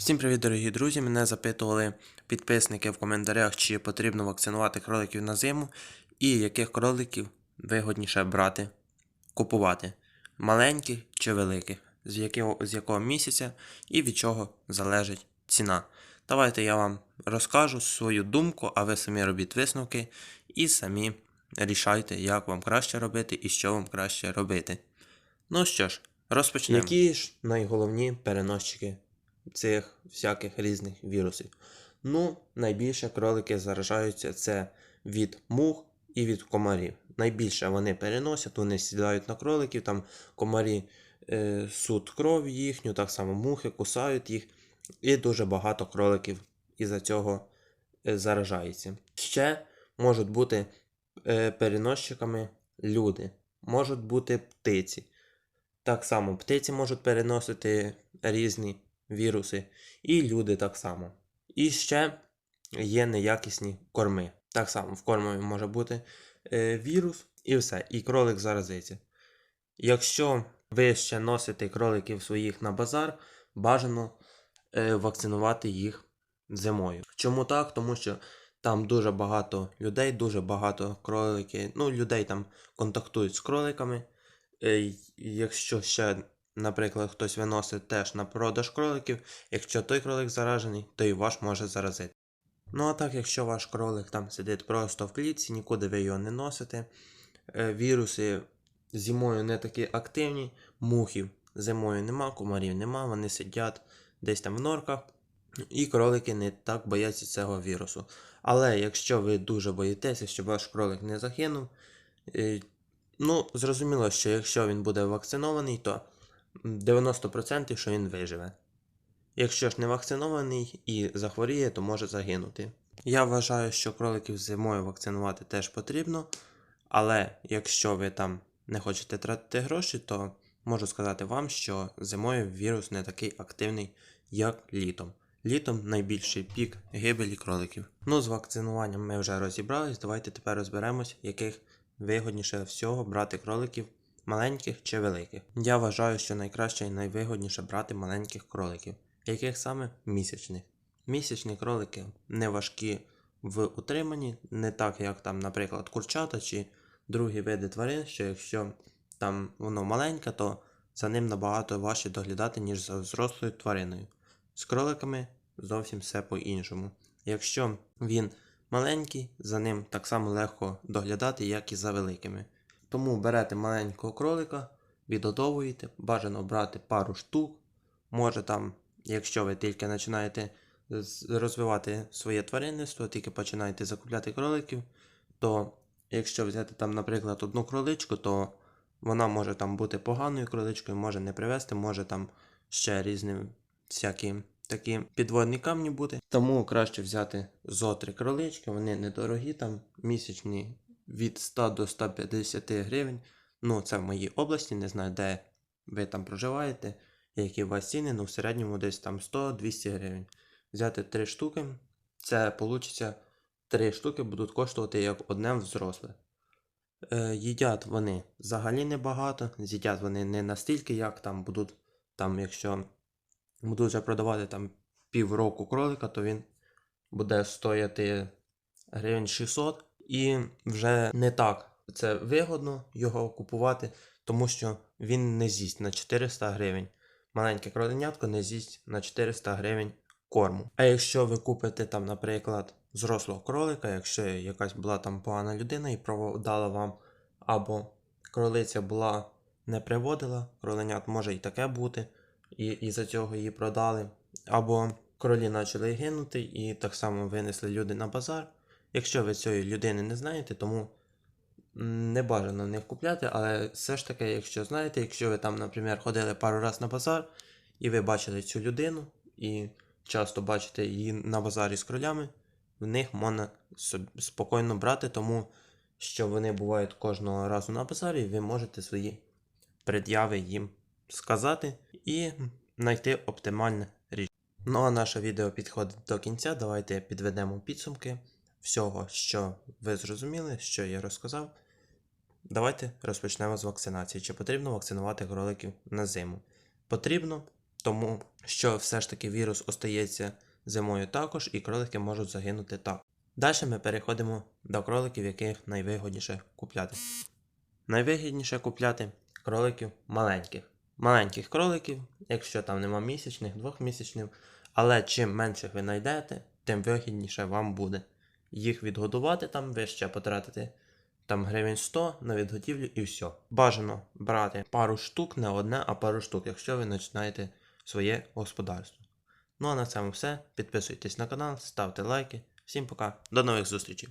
Всім привіт, дорогі друзі! Мене запитували підписники в коментарях, чи потрібно вакцинувати кроликів на зиму, і яких кроликів вигодніше брати, купувати маленьких чи великих, з якого, з якого місяця і від чого залежить ціна. Давайте я вам розкажу свою думку, а ви самі робіть висновки і самі рішайте, як вам краще робити і що вам краще робити. Ну що ж, розпочнемо. Які ж найголовні переносчики цих всяких різних вірусів? Ну, найбільше кролики заражаються це від мух і від комарів. Найбільше вони переносять, вони сідають на кроликів, там комарі е, суть кров їхню, так само мухи кусають їх, і дуже багато кроликів із-за цього е, заражається. Ще можуть бути е, переносчиками люди, можуть бути птиці. Так само птиці можуть переносити різні віруси, і люди так само. І ще є неякісні корми. Так само в кормові може бути е, вірус і все, і кролик заразиться. Якщо ви ще носите кроликів своїх на базар, бажано е, вакцинувати їх зимою. Чому так? Тому що там дуже багато людей, дуже багато кроликів, ну, людей там контактують з кроликами. Е, Якщо ще, наприклад, хтось виносить теж на продаж кроликів, якщо той кролик заражений, то і ваш може заразити. Ну а так, якщо ваш кролик там сидить просто в клітці, нікуди ви його не носите, е, віруси зимою не такі активні, мухів зимою нема, комарів нема, вони сидять десь там в норках, і кролики не так бояться цього вірусу. Але якщо ви дуже боїтеся, щоб ваш кролик не загинув, е, ну, зрозуміло, що якщо він буде вакцинований, то 90% що він виживе. Якщо ж не вакцинований і захворіє, то може загинути. Я вважаю, що кроликів зимою вакцинувати теж потрібно, але якщо ви там не хочете тратити гроші, то можу сказати вам, що зимою вірус не такий активний, як літом. Літом найбільший пік гибелі кроликів. Ну, з вакцинуванням ми вже розібрались. Давайте тепер розберемось, яких вигодніше всього брати кроликів маленьких чи великих. Я вважаю, що найкраще і найвигодніше брати маленьких кроликів, яких саме місячних. Місячні кролики не важкі в утриманні, не так, як там, наприклад, курчата чи другі види тварин, що якщо там воно маленьке, то за ним набагато важче доглядати, ніж за взрослою твариною. З кроликами зовсім все по-іншому. Якщо він маленький, за ним так само легко доглядати, як і за великими. Тому берете маленького кролика, відгодовуєте, бажано брати пару штук. Може там, якщо ви тільки починаєте розвивати своє тваринництво, тільки починаєте закупляти кроликів, то якщо взяти там, наприклад, одну кроличку, то вона може там бути поганою кроличкою, може не привести, може там ще різні всякі такі підводні камні бути. Тому краще взяти зо три кролички, вони недорогі, там місячні від 100 до 150 гривень. Ну, це в моїй області, не знаю, де ви там проживаєте, які у вас ціни, ну в середньому десь там 100-200 гривень. Взяти три штуки, це вийде 3 штуки будуть коштувати як одне взросле. Е, їдять вони взагалі небагато, з'їдять вони не настільки, як там будуть, там, якщо будуть вже продавати там півроку кролика, то він буде стояти гривень 600 і вже не так це вигодно його купувати, тому що він не з'їсть на 400 гривень. Маленьке кроленятко не з'їсть на 400 гривень корму. А якщо ви купите там, наприклад, зрослого кролика, якщо якась була там погана людина і продала вам, або кролиця була не приводила, кроленят може і таке бути, і, і за цього її продали, або кролі почали гинути, і так само винесли люди на базар. Якщо ви цієї людини не знаєте, тому не бажано в купляти, але все ж таки, якщо знаєте, якщо ви там, наприклад, ходили пару разів на базар, і ви бачили цю людину, і часто бачите її на базарі з кролями, в них можна спокійно брати, тому що вони бувають кожного разу на базарі, і ви можете свої пред'яви їм сказати і знайти оптимальне рішення. Ну а наше відео підходить до кінця. Давайте підведемо підсумки всього, що ви зрозуміли, що я розказав. Давайте розпочнемо з вакцинації. Чи потрібно вакцинувати кроликів на зиму? Потрібно, тому що все ж таки вірус остається зимою також, і кролики можуть загинути так. Далі ми переходимо до кроликів, яких найвигодніше купляти. Найвигідніше купляти кроликів маленьких. Маленьких кроликів, якщо там нема місячних, двохмісячних, але чим менших ви знайдете, тим вигідніше вам буде. Їх відгодувати там ви ще потратите там гривень 100 на відготівлю і все. Бажано брати пару штук, не одне, а пару штук, якщо ви починаєте своє господарство. Ну а на цьому все. Підписуйтесь на канал, ставте лайки. Всім пока, до нових зустрічей!